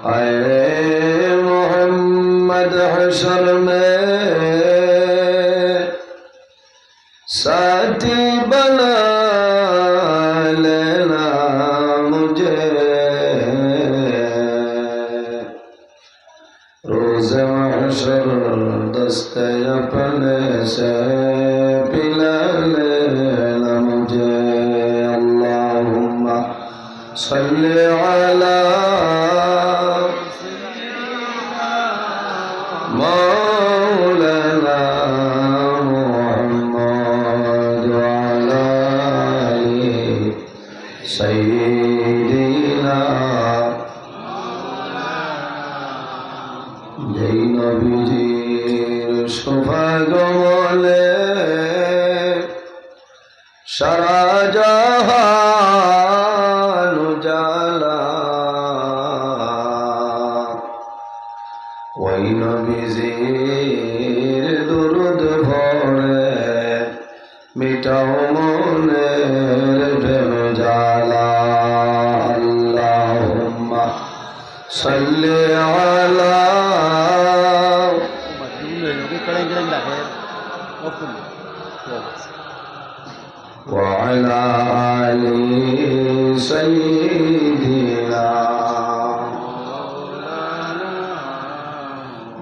आए मोहम्मद हशर में साथी बना लेना मुझे रोज हशर दस्ते अपने से पिला लेना मुझे अल्लाहुम्मा सल्ली अला যেই নবীজির শোভাগমলে সারা উজালা। ওই নবীজির দুরুদ ভরে মিটাও মনের প্রেম জালা সাল্লি আলা وعلى آل سيدنا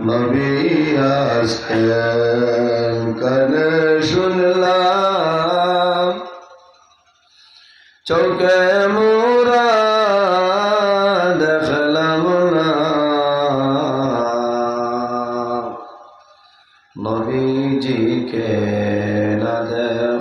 নবী আসেন কানে শুনলাম চোখে মোরা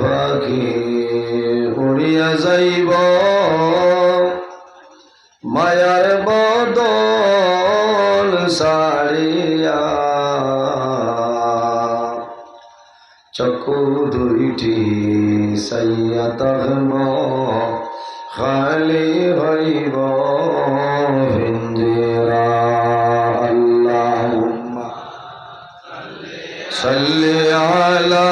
পাখি উড়িয়া যাইব। মায়ার বদল সারিয়া চকু দুইটি সাইয়া তহম খালি হইব হিন্দিরা আল্লাহুম্মা সাল্লি আলা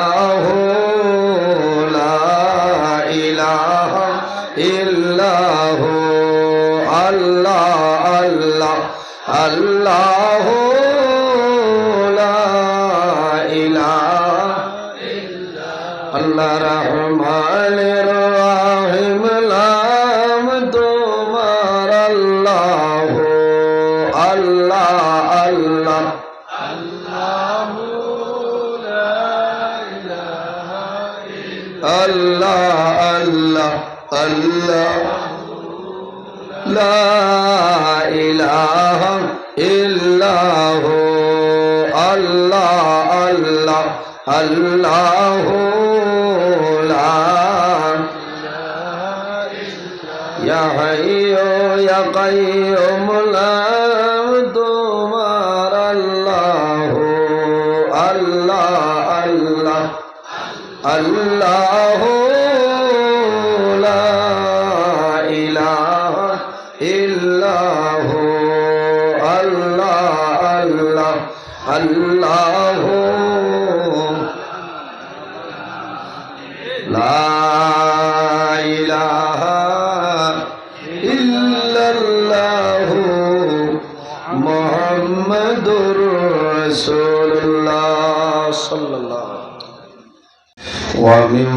লা ইলাহা ইল্লাহু আল্লাহ আল্লাহ আল্লাহু رسول الله صلى الله عليه وسلم ومن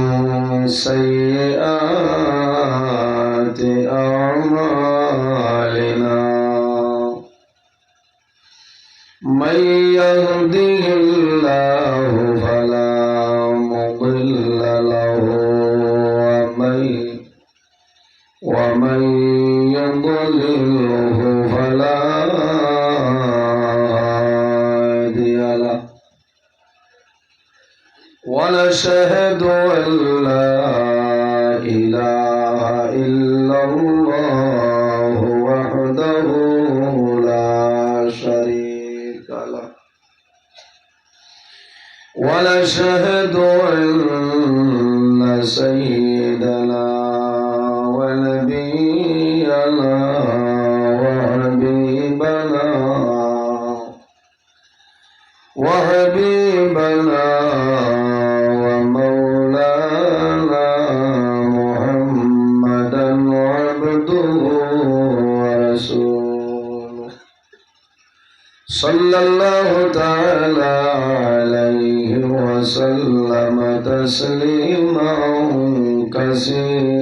سيئات أعمالنا من يهده الله فلا مضل له ومن ومن يضلل ونشهد أن لا إله إلا الله وحده لا شريك له. ونشهد أن سيدنا ونبينا وحبيبنا وحبيبنا صلى الله تعالى عليه وسلم تسليما كثيرا.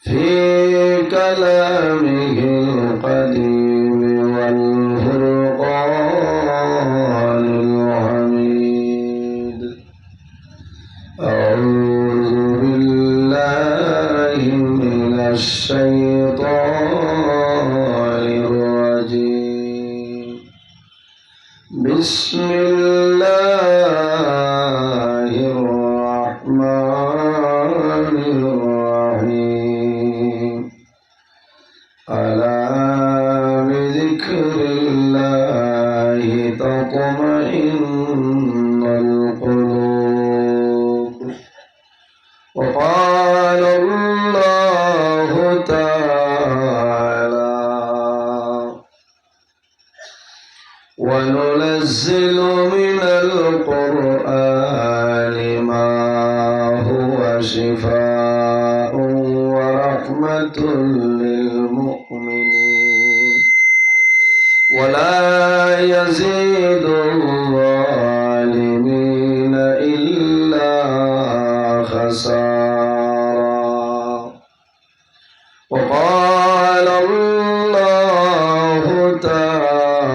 في كلامه القديم والفرقان الحميد. أعوذ بالله من الشيطان الرجيم. بسم الله ولا يزيد الظالمين إلا خسارا. وقال الله تعالى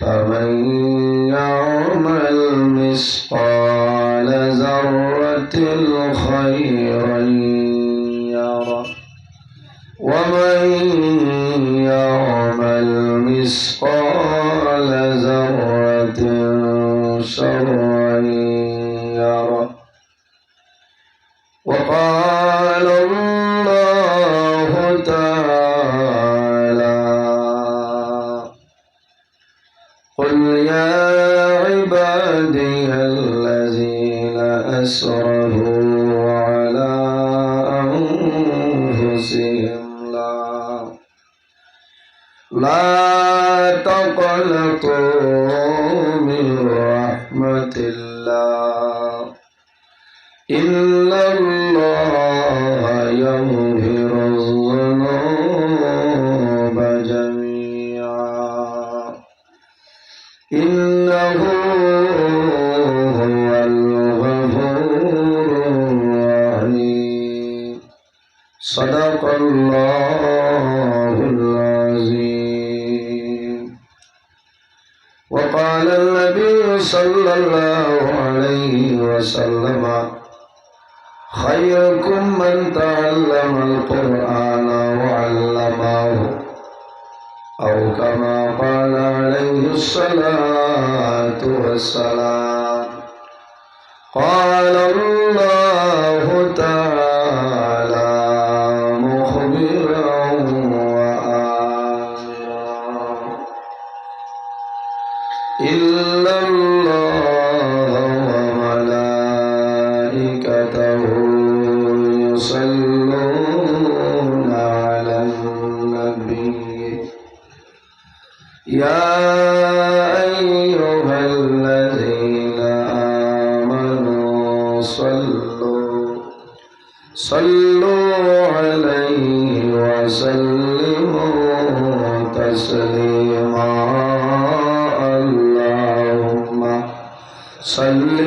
فمن يعمل مثقال ذرة خيرا الذين أسرفوا على أنفسهم لا لا تقنطوا من رحمة الله إن الله يغفر وقال النبي صلى الله عليه وسلم. خيركم من تعلم القرآن وعلمه أو كما قال عليه الصلاة والسلام. قال الله يا أيها الذين آمنوا صلوا صلوا عليه وسلموا تسليما. اللهم صل